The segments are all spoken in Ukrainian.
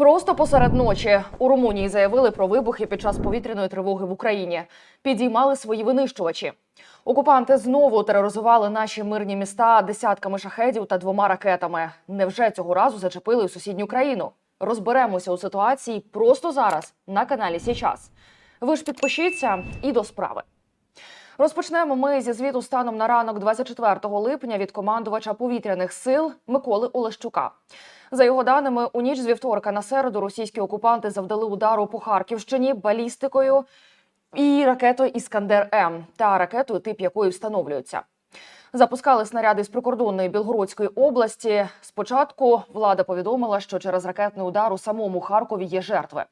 Просто посеред ночі у Румунії заявили про вибухи під час повітряної тривоги в Україні. Підіймали свої винищувачі. Окупанти знову тероризували наші мирні міста десятками шахедів та двома ракетами. Невже цього разу зачепили сусідню країну? Розберемося у ситуації просто зараз на каналі Січас. Ви ж підпишіться і до справи. Розпочнемо ми зі звіту станом на ранок 24 липня від командувача повітряних сил Миколи Олещука. За його даними, у ніч з вівторка на середу російські окупанти завдали удару по Харківщині балістикою і ракетою Іскандер М та ракетою, тип якої встановлюється. Запускали снаряди з прикордонної Білгородської області. Спочатку влада повідомила, що через ракетний удар у самому Харкові є жертви.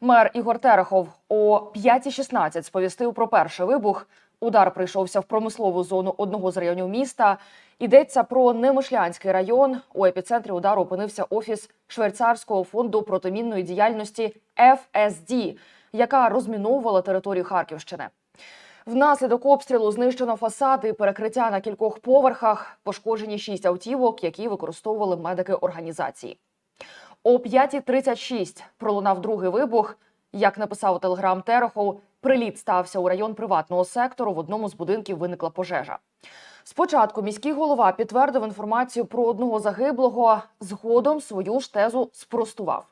Мер Ігор Терехов о 5.16 сповістив про перший вибух. Удар прийшовся в промислову зону одного з районів міста. Йдеться про Немишлянський район. У епіцентрі удару опинився офіс швейцарського фонду протимінної діяльності FSD, яка розміновувала територію Харківщини. Внаслідок обстрілу знищено фасади перекриття на кількох поверхах. Пошкоджені шість автівок, які використовували медики організації. О 5.36 пролунав другий вибух. Як написав телеграм Терехов, приліт стався у район приватного сектору. В одному з будинків виникла пожежа. Спочатку міський голова підтвердив інформацію про одного загиблого. Згодом свою ж тезу спростував.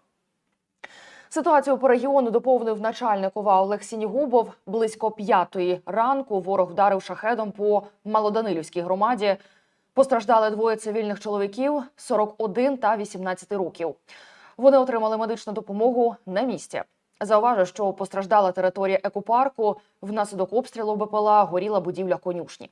Ситуацію по регіону доповнив начальник ОВА Олег Сінігубов. Близько п'ятої ранку ворог вдарив шахедом по Малоданилівській громаді. Постраждали двоє цивільних чоловіків 41 та 18 років. Вони отримали медичну допомогу на місці. Зауважу, що постраждала територія екопарку. Внаслідок обстрілу БПЛА горіла будівля конюшні.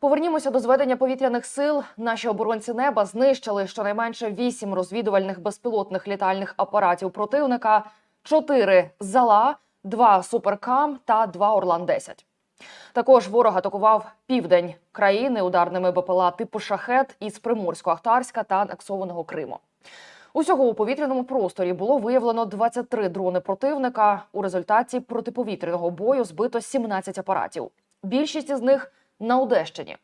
Повернімося до зведення повітряних сил. Наші оборонці неба знищили щонайменше вісім розвідувальних безпілотних літальних апаратів противника, чотири зала, два суперкам та два Орлан 10 Також ворог атакував південь країни ударними БПЛА типу шахет із Приморсько-Ахтарська та анексованого Криму. Усього у повітряному просторі було виявлено 23 дрони противника. У результаті протиповітряного бою збито 17 апаратів. Більшість із них на Одещині.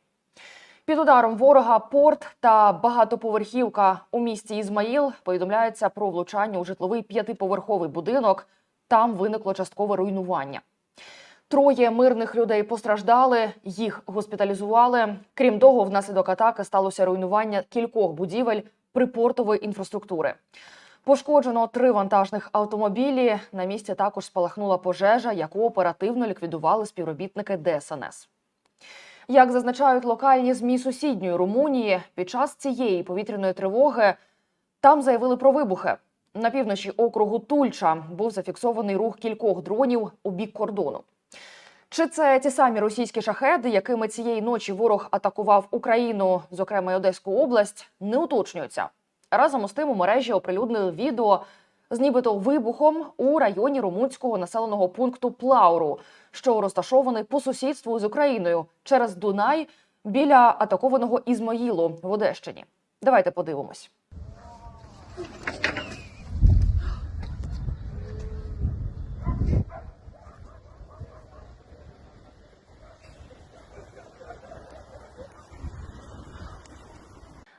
Під ударом ворога порт та багатоповерхівка у місті Ізмаїл повідомляється про влучання у житловий п'ятиповерховий будинок. Там виникло часткове руйнування. Троє мирних людей постраждали, їх госпіталізували. Крім того, внаслідок атаки сталося руйнування кількох будівель припортової інфраструктури. Пошкоджено три вантажних автомобілі. На місці також спалахнула пожежа, яку оперативно ліквідували співробітники ДСНС. Як зазначають локальні змі сусідньої Румунії, під час цієї повітряної тривоги там заявили про вибухи. На півночі округу Тульча був зафіксований рух кількох дронів у бік кордону. Чи це ті самі російські шахеди, якими цієї ночі ворог атакував Україну, зокрема й Одеську область, не уточнюється. Разом з тим у мережі оприлюднили відео з нібито вибухом у районі румунського населеного пункту Плауру, що розташований по сусідству з Україною через Дунай біля атакованого Ізмаїлу в Одещині. Давайте подивимось.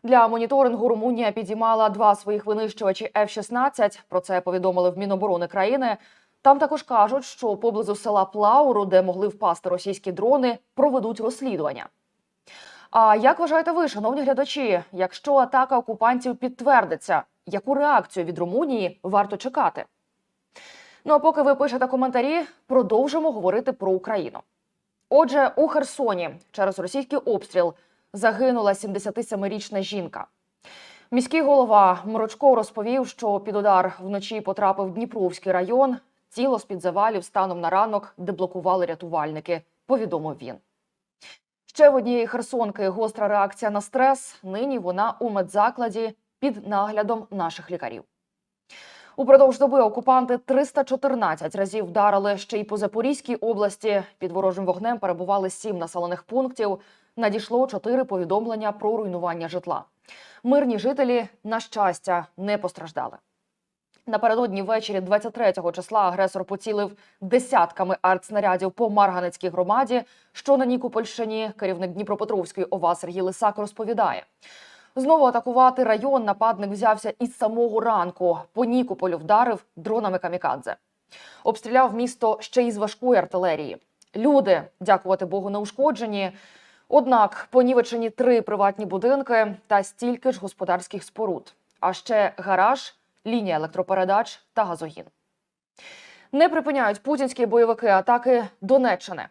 Для моніторингу Румунія підіймала два своїх винищувачі F-16. Про це повідомили в Міноборони країни. Там також кажуть, що поблизу села Плауру, де могли впасти російські дрони, проведуть розслідування. А як вважаєте ви, шановні глядачі, якщо атака окупантів підтвердиться, яку реакцію від Румунії варто чекати? Ну а поки ви пишете коментарі, продовжимо говорити про Україну. Отже, у Херсоні через російський обстріл загинула 77-річна жінка. Міський голова Морочко розповів, що під удар вночі потрапив Дніпровський район. Тіло з-під завалів станом на ранок деблокували рятувальники. Повідомив він. Ще в однієї херсонки гостра реакція на стрес. Нині вона у медзакладі під наглядом наших лікарів. Упродовж доби окупанти 314 разів вдарили ще й по Запорізькій області. Під ворожим вогнем перебували сім населених пунктів. Надійшло чотири повідомлення про руйнування житла. Мирні жителі, на щастя, не постраждали. Напередодні ввечері 23-го числа агресор поцілив десятками артснарядів по Марганецькій громаді, що на Нікопольщині. Керівник Дніпропетровської ОВА Сергій Лисак розповідає. Знову атакувати район нападник взявся із самого ранку. По Нікополю вдарив дронами камікадзе. Обстріляв місто ще й з важкої артилерії. Люди, дякувати Богу, не ушкоджені. Однак понівечені три приватні будинки та стільки ж господарських споруд, а ще гараж, лінія електропередач та газогін. Не припиняють путінські бойовики атаки Донеччини.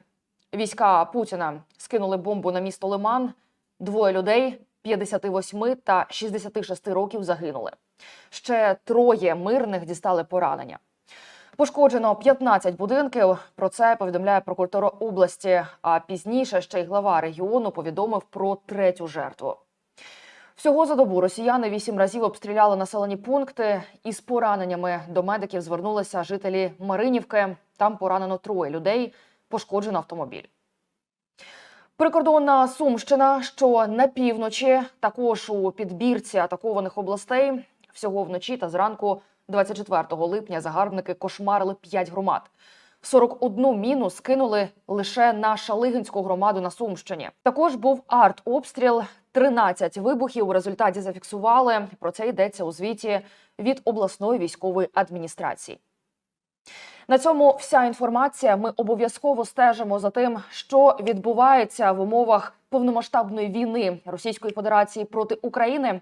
Війська Путіна скинули бомбу на місто Лиман. Двоє людей 58 та 66 років загинули. Ще троє мирних дістали поранення. Пошкоджено 15 будинків. Про це повідомляє прокуратура області. А пізніше ще й глава регіону повідомив про третю жертву. Всього за добу росіяни вісім разів обстріляли населені пункти. Із пораненнями до медиків звернулися жителі Маринівки. Там поранено троє людей, пошкоджено автомобіль. Прикордонна Сумщина, що на півночі, також у підбірці атакованих областей. Всього вночі та зранку 24 липня загарбники кошмарили 5 громад. 41 міну скинули лише на Шалигинську громаду на Сумщині. Також був артобстріл. 13 вибухів у результаті зафіксували. Про це йдеться у звіті від обласної військової адміністрації. На цьому вся інформація. Ми обов'язково стежимо за тим, що відбувається в умовах повномасштабної війни Російської Федерації проти України.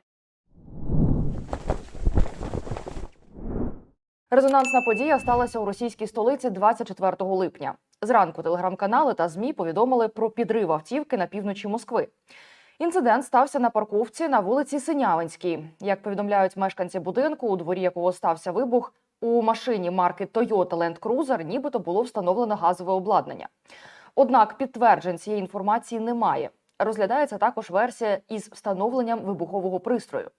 Резонансна подія сталася у російській столиці 24 липня. Зранку телеграм-канали та змі повідомили про підрив автівки на півночі Москви. Інцидент стався на парковці на вулиці Синявинській. Як повідомляють мешканці будинку, у дворі якого стався вибух, у машині марки Toyota Land Cruiser нібито було встановлено газове обладнання. Однак підтверджень цієї інформації немає. Розглядається також версія із встановленням вибухового пристрою.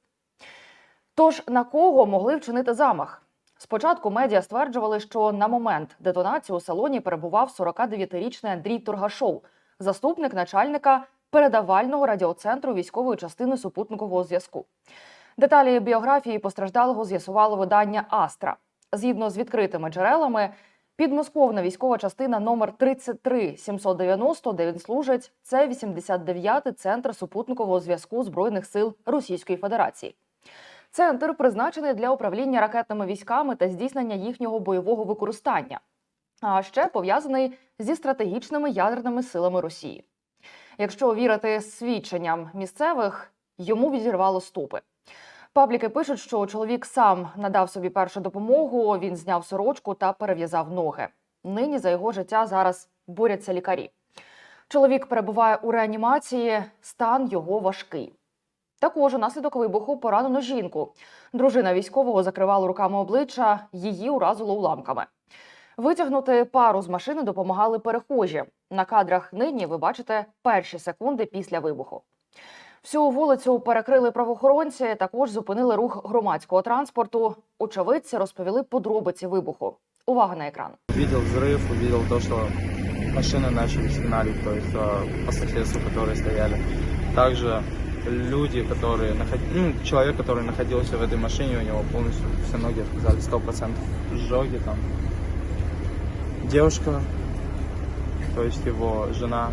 Тож на кого могли вчинити замах? Спочатку медіа стверджували, що на момент детонації у салоні перебував 49-річний Андрій Торгашов, заступник начальника передавального радіоцентру військової частини супутникового зв'язку. Деталі біографії постраждалого з'ясувало видання Астра. Згідно з відкритими джерелами, підмосковна військова частина номер 33790, де він служить, це 89-й центр супутникового зв'язку збройних сил Російської Федерації. Центр призначений для управління ракетними військами та здійснення їхнього бойового використання, а ще пов'язаний зі стратегічними ядерними силами Росії. Якщо вірити свідченням місцевих, йому відірвало стопи. Пабліки пишуть, що чоловік сам надав собі першу допомогу, він зняв сорочку та перев'язав ноги. Нині за його життя зараз борються лікарі. Чоловік перебуває у реанімації, стан його важкий. Також унаслідок вибуху поранено жінку. Дружина військового закривала руками обличчя, її уразило уламками. Витягнути пару з машини допомагали перехожі. На кадрах нині ви бачите перші секунди після вибуху. Всю вулицю перекрили правоохоронці. Також зупинили рух громадського транспорту. Очевидці розповіли подробиці вибуху. Увага на екран. Увидел взрыв, увидел то, что машины начали сигналить, то есть э, по соседству, которые стояли. Также люди, которые наход- ну, человек, который находился в этой машине, у него полностью все ноги отказали, сто процентов сжоги там. Девушка, то есть его жена,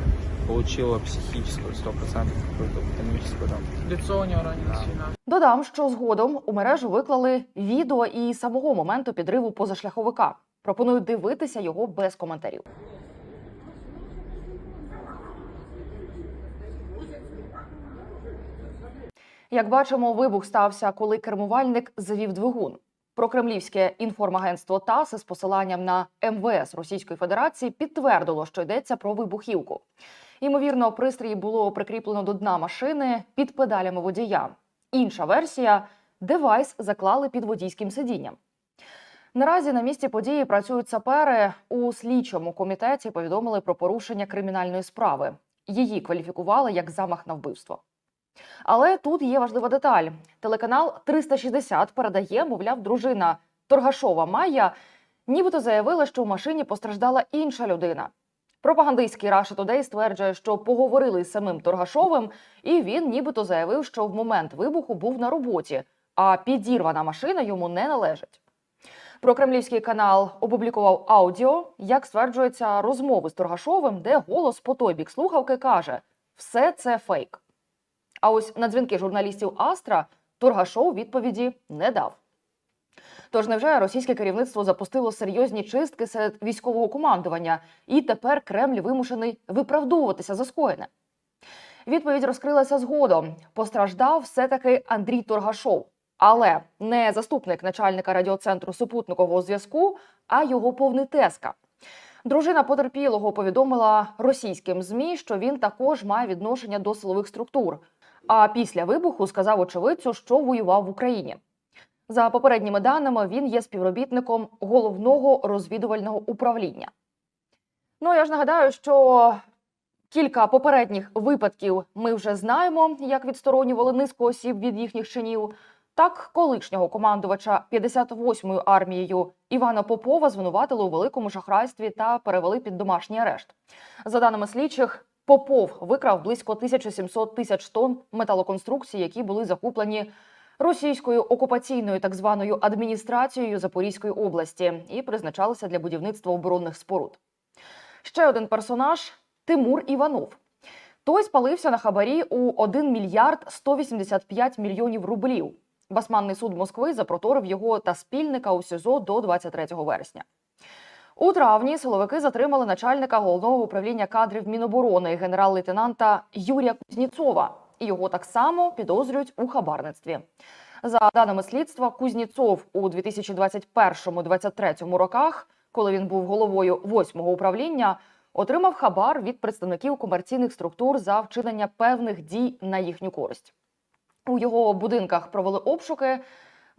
получила психическую, сто процентов какую-то патологическую там. Лицо у него ранено Да. сильно. Додам, що згодом у мережу виклали відео і самого моменту підриву позашляховика. Пропоную дивитися його без коментарів. Як бачимо, вибух стався, коли кермувальник завів двигун. Прокремлівське інформагентство ТАСС із посиланням на МВС Російської Федерації підтвердило, що йдеться про вибухівку. Ймовірно, пристрій було прикріплено до дна машини під педалями водія. Інша версія девайс заклали під водійським сидінням. Наразі на місці події працюють сапери. У слідчому комітеті повідомили про порушення кримінальної справи. Її кваліфікували як замах на вбивство. Але тут є важлива деталь. Телеканал 360 передає, мовляв, дружина Торгашова Майя, нібито заявила, що в машині постраждала інша людина. Пропагандистський Russia Today стверджує, що поговорили з самим Торгашовим, і він нібито заявив, що в момент вибуху був на роботі, а підірвана машина йому не належить. Прокремлівський канал опублікував аудіо, як стверджується, розмови з Торгашовим, де голос по той бік слухавки каже: все це фейк. А ось на дзвінки журналістів Астра Торгашов відповіді не дав. Тож невже російське керівництво запустило серйозні чистки серед військового командування, і тепер Кремль вимушений виправдовуватися за скоєне? Відповідь розкрилася згодом. Постраждав все-таки Андрій Торгашов, але не заступник начальника радіоцентру супутникового зв'язку, а його повний тезка. Дружина потерпілого повідомила російським змі, що він також має відношення до силових структур. А після вибуху сказав очевидцю, що воював в Україні. За попередніми даними, він є співробітником головного розвідувального управління. Ну я ж нагадаю, що кілька попередніх випадків ми вже знаємо, як відсторонювали низку осіб від їхніх чинів. Так, колишнього командувача 58-ю армією Івана Попова звинуватили у великому шахрайстві та перевели під домашній арешт. За даними слідчих, Попов викрав близько 1700 тисяч тонн металоконструкцій, які були закуплені російською окупаційною так званою адміністрацією Запорізької області і призначалися для будівництва оборонних споруд. Ще один персонаж Тимур Іванов. Той спалився на хабарі у 1 мільярд 185 мільйонів рублів. Басманний суд Москви запроторив його та спільника у СІЗО до 23 вересня. У травні силовики затримали начальника головного управління кадрів Міноборони генерал-лейтенанта Юрія Кузніцова. Його так само підозрюють у хабарництві. За даними слідства, Кузніцов у 2021-2023 роках, коли він був головою восьмого управління, отримав хабар від представників комерційних структур за вчинення певних дій на їхню користь. У його будинках провели обшуки,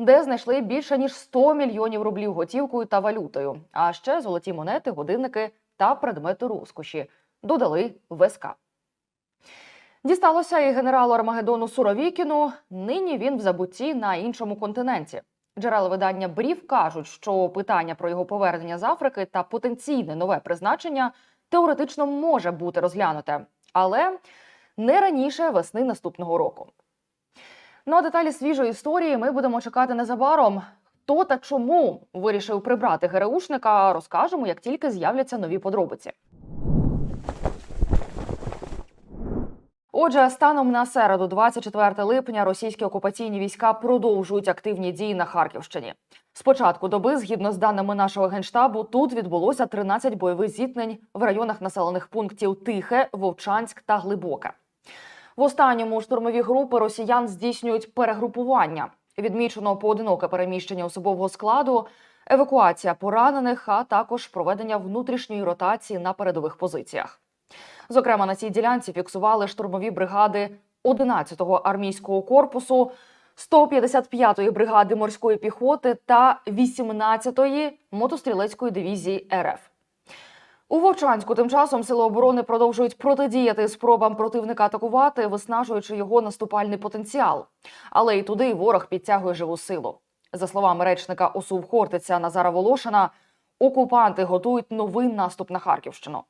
де знайшли більше ніж 100 мільйонів рублів готівкою та валютою, а ще золоті монети, годинники та предмети розкоші. Додали в СК. Дісталося і генералу Армагеддону Суровікіну. Нині він в забутті на іншому континенті. Джерела видання Брів кажуть, що питання про його повернення з Африки та потенційне нове призначення теоретично може бути розглянуте, але не раніше весни наступного року. Ну а деталі свіжої історії ми будемо чекати незабаром. Хто та чому вирішив прибрати ГРУшника, розкажемо, як тільки з'являться нові подробиці. Отже, станом на середу, 24 липня, російські окупаційні війська продовжують активні дії на Харківщині. З початку доби, згідно з даними нашого генштабу, тут відбулося 13 бойових зіткнень в районах населених пунктів Тихе, Вовчанськ та Глибоке. В останньому штурмові групи росіян здійснюють перегрупування. Відмічено поодиноке переміщення особового складу, евакуація поранених, а також проведення внутрішньої ротації на передових позиціях. Зокрема, на цій ділянці фіксували штурмові бригади 11-го армійського корпусу, 155-ї бригади морської піхоти та 18-ї мотострілецької дивізії РФ. У Вовчанську тим часом сили оборони продовжують протидіяти спробам противника атакувати, виснажуючи його наступальний потенціал. Але і туди ворог підтягує живу силу. За словами речника ОСУВ Хортиця Назара Волошина, окупанти готують новий наступ на Харківщину.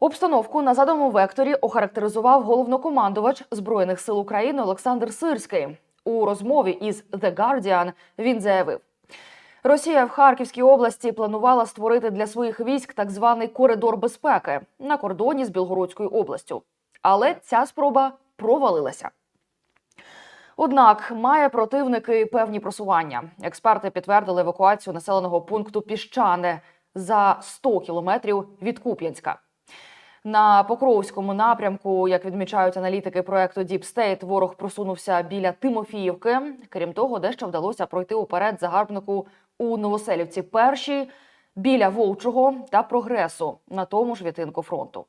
Обстановку на заданому векторі охарактеризував головнокомандувач Збройних сил України Олександр Сирський. У розмові із The Guardian він заявив: Росія в Харківській області планувала створити для своїх військ так званий коридор безпеки на кордоні з Білгородською областю. Але ця спроба провалилася. Однак має противники певні просування. Експерти підтвердили евакуацію населеного пункту Піщане за 100 кілометрів від Куп'янська. На Покровському напрямку, як відмічають аналітики проекту Deep State, ворог просунувся біля Тимофіївки. Крім того, дещо вдалося пройти уперед загарбнику у Новоселівці першій, біля Вовчого та Прогресу на тому ж відтинку фронту.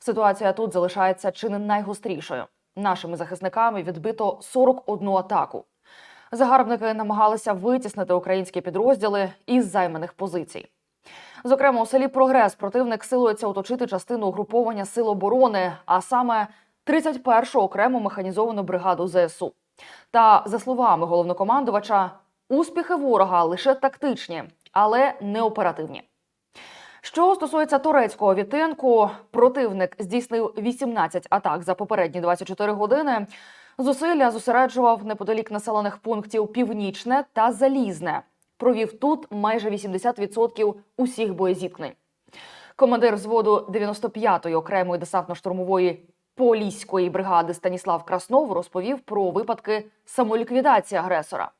Ситуація тут залишається чи не найгострішою. Нашими захисниками відбито 41 атаку. Загарбники намагалися витіснити українські підрозділи із займаних позицій. Зокрема, у селі Прогрес противник силується оточити частину угруповання сил оборони, а саме 31-го окрему механізовану бригаду ЗСУ. Та за словами головнокомандувача, успіхи ворога лише тактичні, але не оперативні. Що стосується турецького відтинку, противник здійснив 18 атак за попередні 24 години. Зусилля зосереджував неподалік населених пунктів Північне та Залізне. Провів тут майже 80% усіх боєзіткнень. Командир взводу 95-ї окремої десантно-штурмової поліської бригади Станіслав Краснов розповів про випадки самоліквідації агресора.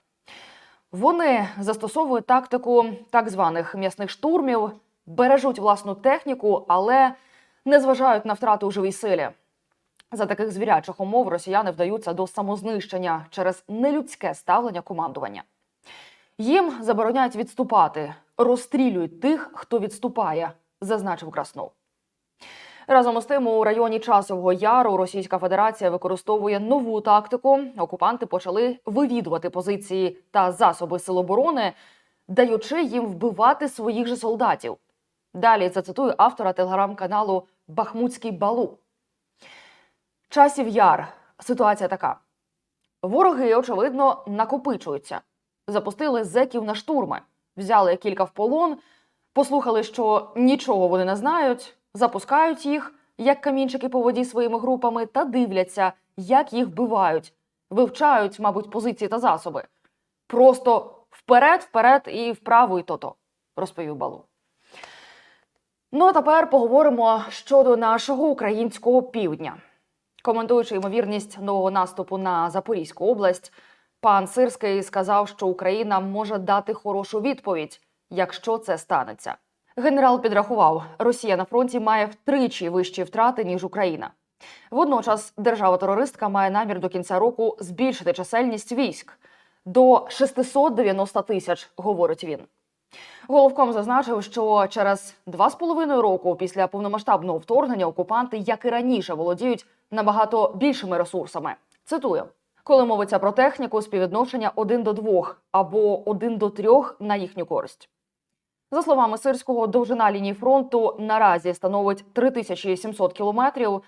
Вони застосовують тактику так званих м'ясних штурмів, бережуть власну техніку, але не зважають на втрати у живій силі. За таких звірячих умов росіяни вдаються до самознищення через нелюдське ставлення командування. Їм забороняють відступати, розстрілюють тих, хто відступає, зазначив Краснов. Разом із тим, у районі Часового Яру Російська Федерація використовує нову тактику. Окупанти почали вивідувати позиції та засоби сил оборони, даючи їм вбивати своїх же солдатів. Далі зацитую автора телеграм-каналу Бахмутський Балу. Часів яр. Ситуація така: вороги, очевидно, накопичуються. Запустили зеків на штурми, взяли кілька в полон, послухали, що нічого вони не знають, запускають їх, як камінчики по воді своїми групами, та дивляться, як їх вбивають, вивчають, мабуть, позиції та засоби. Просто вперед, вперед і вправо, і то-то, розповів Балу. Ну а тепер поговоримо щодо нашого українського півдня. Коментуючи ймовірність нового наступу на Запорізьку область, пан Сирський сказав, що Україна може дати хорошу відповідь, якщо це станеться. Генерал підрахував, Росія на фронті має втричі вищі втрати ніж Україна. Водночас держава-терористка має намір до кінця року збільшити чисельність військ до 690 тисяч, говорить він. Головком зазначив, що через два з половиною року після повномасштабного вторгнення окупанти, як і раніше, володіють набагато більшими ресурсами. Цитую: коли мовиться про техніку, співвідношення 1 до 2 або 1 до 3 на їхню користь. За словами Сирського, довжина лінії фронту наразі становить 3700 кілометрів.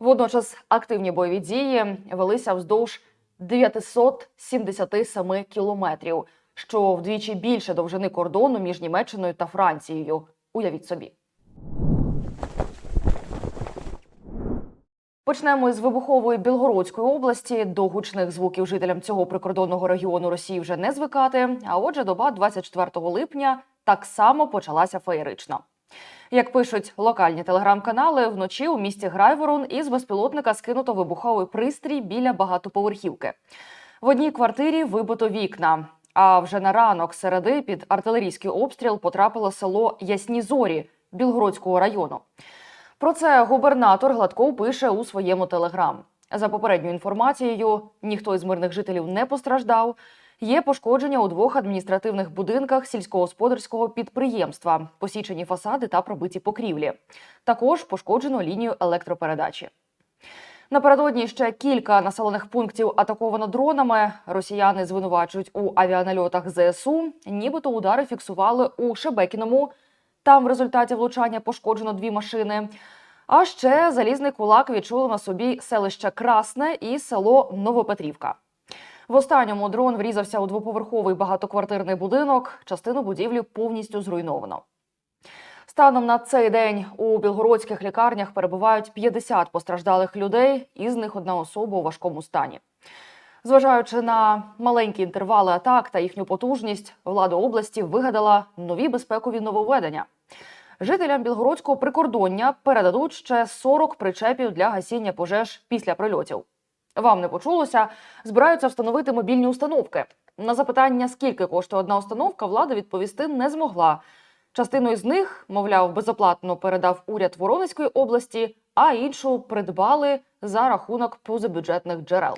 Водночас активні бойові дії велися вздовж 977 кілометрів, що вдвічі більше довжини кордону між Німеччиною та Францією. Уявіть собі. Почнемо із вибухової Білгородської області. До гучних звуків жителям цього прикордонного регіону Росії вже не звикати. А отже, доба 24 липня так само почалася феєрично. Як пишуть локальні телеграм-канали, вночі у місті Грайворон із безпілотника скинуто вибуховий пристрій біля багатоповерхівки. В одній квартирі вибито вікна. А вже на ранок середи під артилерійський обстріл потрапило село Ясні Зорі Білгородського району. Про це губернатор Гладков пише у своєму телеграм. За попередньою інформацією, ніхто із мирних жителів не постраждав. Є пошкодження у двох адміністративних будинках сільськогосподарського підприємства, посічені фасади та пробиті покрівлі. Також пошкоджено лінію електропередачі. Напередодні ще кілька населених пунктів атаковано дронами. Росіяни звинувачують у авіанальотах ЗСУ. Нібито удари фіксували у Шебекіному. Там в результаті влучання пошкоджено дві машини. А ще залізний кулак відчули на собі селище Красне і село Новопетрівка. В останньому дрон врізався у двоповерховий багатоквартирний будинок. Частину будівлі повністю зруйновано. Станом на цей день у білгородських лікарнях перебувають 50 постраждалих людей, із них одна особа у важкому стані. Зважаючи на маленькі інтервали атак та їхню потужність, влада області вигадала нові безпекові нововведення. Жителям білгородського прикордоння передадуть ще 40 причепів для гасіння пожеж після прильотів. Вам не почулося, збираються встановити мобільні установки. На запитання, скільки коштує одна установка, влада відповісти не змогла. Частину із них, мовляв, безоплатно передав уряд Воронезької області, а іншу придбали за рахунок позабюджетних джерел.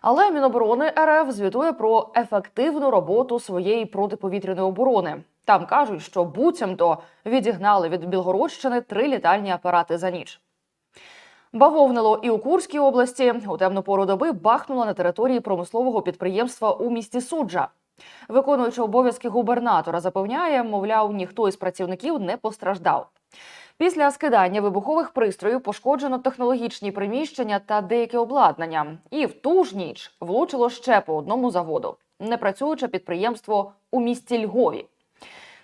Але Міноборони РФ звітує про ефективну роботу своєї протиповітряної оборони. Там кажуть, що буцімто відігнали від Білгородщини три літальні апарати за ніч. Бавовнило і у Курській області у темну пору доби бахнуло на території промислового підприємства у місті Суджа. Виконуючи обов'язки губернатора, запевняє, мовляв, ніхто із працівників не постраждав. Після скидання вибухових пристроїв пошкоджено технологічні приміщення та деяке обладнання. І в ту ж ніч влучило ще по одному заводу, непрацююче підприємство у місті Львові.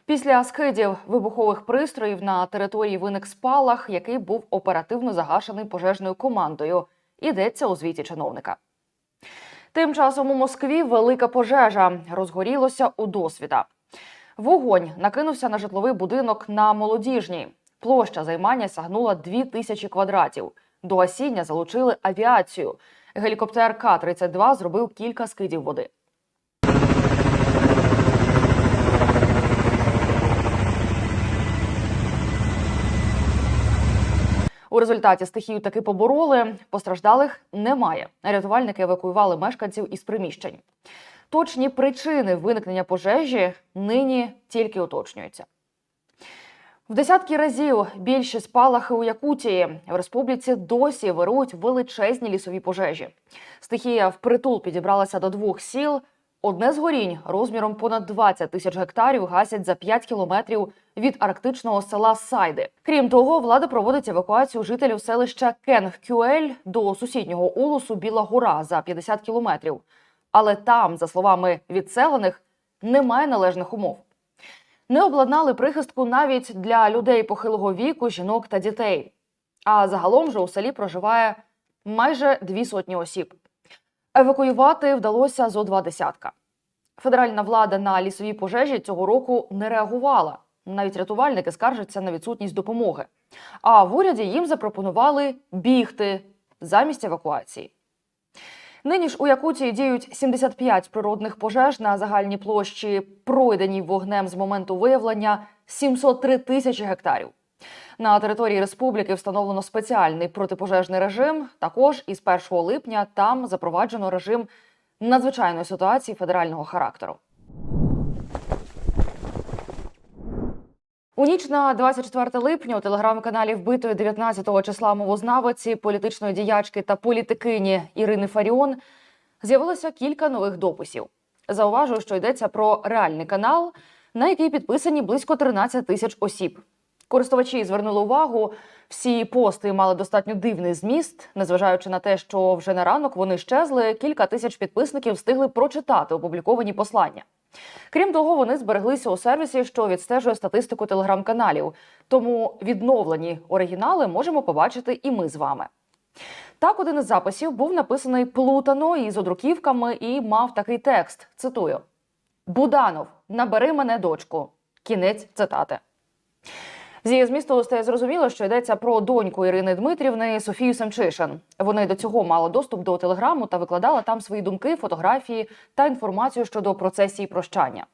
Після скидів вибухових пристроїв на території виник спалах, який був оперативно загашений пожежною командою. Йдеться у звіті чиновника. Тим часом у Москві велика пожежа розгорілося у досвіта. Вогонь накинувся на житловий будинок на молодіжній. Площа займання сягнула 2 тисячі квадратів. До гасіння залучили авіацію. Гелікоптер К-32 зробив кілька скидів води. У результаті стихію таки побороли. Постраждалих немає. Рятувальники евакуювали мешканців із приміщень. Точні причини виникнення пожежі нині тільки уточнюються. В десятки разів більші спалахи у Якутії в республіці досі вирують величезні лісові пожежі. Стихія впритул підібралася до двох сіл. Одне з горінь розміром понад 20 тисяч гектарів гасять за 5 кілометрів від арктичного села Сайди. Крім того, влада проводить евакуацію жителів селища Кенгкюель до сусіднього улусу Біла Гора за 50 кілометрів. Але там, за словами відселених, немає належних умов. Не обладнали прихистку навіть для людей похилого віку, жінок та дітей. А загалом же у селі проживає майже дві сотні осіб. Евакуювати вдалося зо два десятка. Федеральна влада на лісові пожежі цього року не реагувала. Навіть рятувальники скаржаться на відсутність допомоги. А в уряді їм запропонували бігти замість евакуації. Нині ж у Якутії діють 75 природних пожеж на загальній площі, пройденій вогнем з моменту виявлення 703 тисячі гектарів. На території республіки встановлено спеціальний протипожежний режим. Також із 1 липня там запроваджено режим надзвичайної ситуації федерального характеру. У ніч на 24 липня у телеграм-каналі вбитої 19-го числа мовознавиці, політичної діячки та політикині Ірини Фаріон з'явилося кілька нових дописів. Зауважую, що йдеться про реальний канал, на який підписані близько 13 тисяч осіб. Користувачі звернули увагу, всі пости мали достатньо дивний зміст, незважаючи на те, що вже на ранок вони щезли, кілька тисяч підписників встигли прочитати опубліковані послання. Крім того, вони збереглися у сервісі, що відстежує статистику телеграм-каналів. Тому відновлені оригінали можемо побачити і ми з вами. Так, один із записів був написаний плутано із одруківками і мав такий текст: цитую: Буданов, набери мене дочку. Кінець цитати. З її змісту стає зрозуміло, що йдеться про доньку Ірини Дмитрівни Софію Семчишин. Вони до цього мали доступ до телеграму та викладала там свої думки, фотографії та інформацію щодо процесії прощання.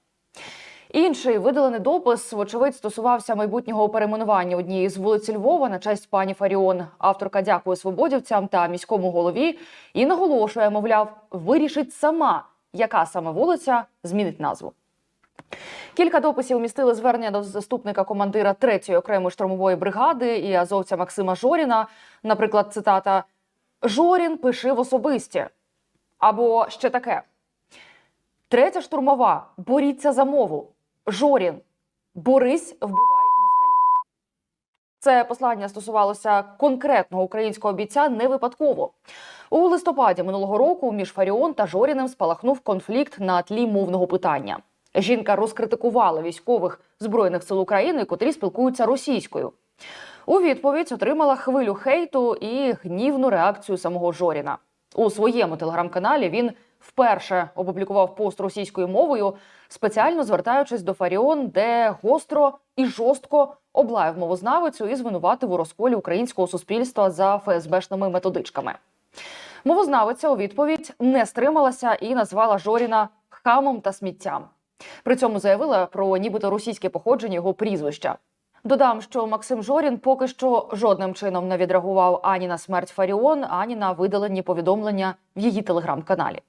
Інший видалений допис, вочевидь, стосувався майбутнього перейменування однієї з вулиць Львова на честь пані Фаріон. Авторка дякує свободівцям та міському голові і наголошує, мовляв, вирішить сама, яка саме вулиця змінить назву. Кілька дописів містили звернення до заступника командира 3-ї окремої штурмової бригади і азовця Максима Жоріна. Наприклад, цитата: Жорін пиши в особисті. Або ще таке: Третя штурмова, боріться за мову. Жорін, борись, вбивай москалів. Це послання стосувалося конкретного українського бійця не випадково. У листопаді минулого року між Фаріон та Жоріним спалахнув конфлікт на тлі мовного питання. Жінка розкритикувала військових збройних сил України, котрі спілкуються російською. У відповідь отримала хвилю хейту і гнівну реакцію самого Жоріна. У своєму телеграм-каналі він вперше опублікував пост російською мовою, спеціально звертаючись до Фаріон, де гостро і жорстко облаяв мовознавицю і звинуватив у розколі українського суспільства за ФСБшними методичками. Мовознавиця у відповідь не стрималася і назвала Жоріна хамом та сміттям. При цьому заявила про нібито російське походження його прізвища. Додам, що Максим Жорін поки що жодним чином не відреагував ані на смерть Фаріон, ані на видалені повідомлення в її телеграм-каналі.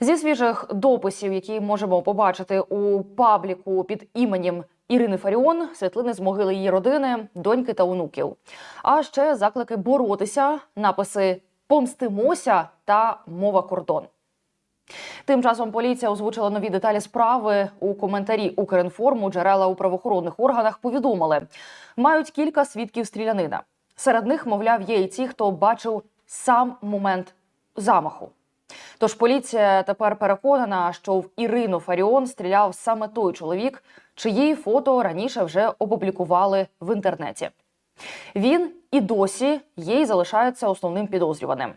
Зі свіжих дописів, які можемо побачити у пабліку під іменем Ірини Фаріон, світлини з могили її родини, доньки та онуків. А ще заклики боротися, написи Помстимося та мова кордон. Тим часом поліція озвучила нові деталі справи у коментарі Укрінформу. Джерела у правоохоронних органах повідомили, мають кілька свідків стрілянина. Серед них, мовляв, є і ті, хто бачив сам момент замаху. Тож поліція тепер переконана, що в Ірину Фаріон стріляв саме той чоловік, чиї фото раніше вже опублікували в інтернеті. Він і досі і залишається основним підозрюваним.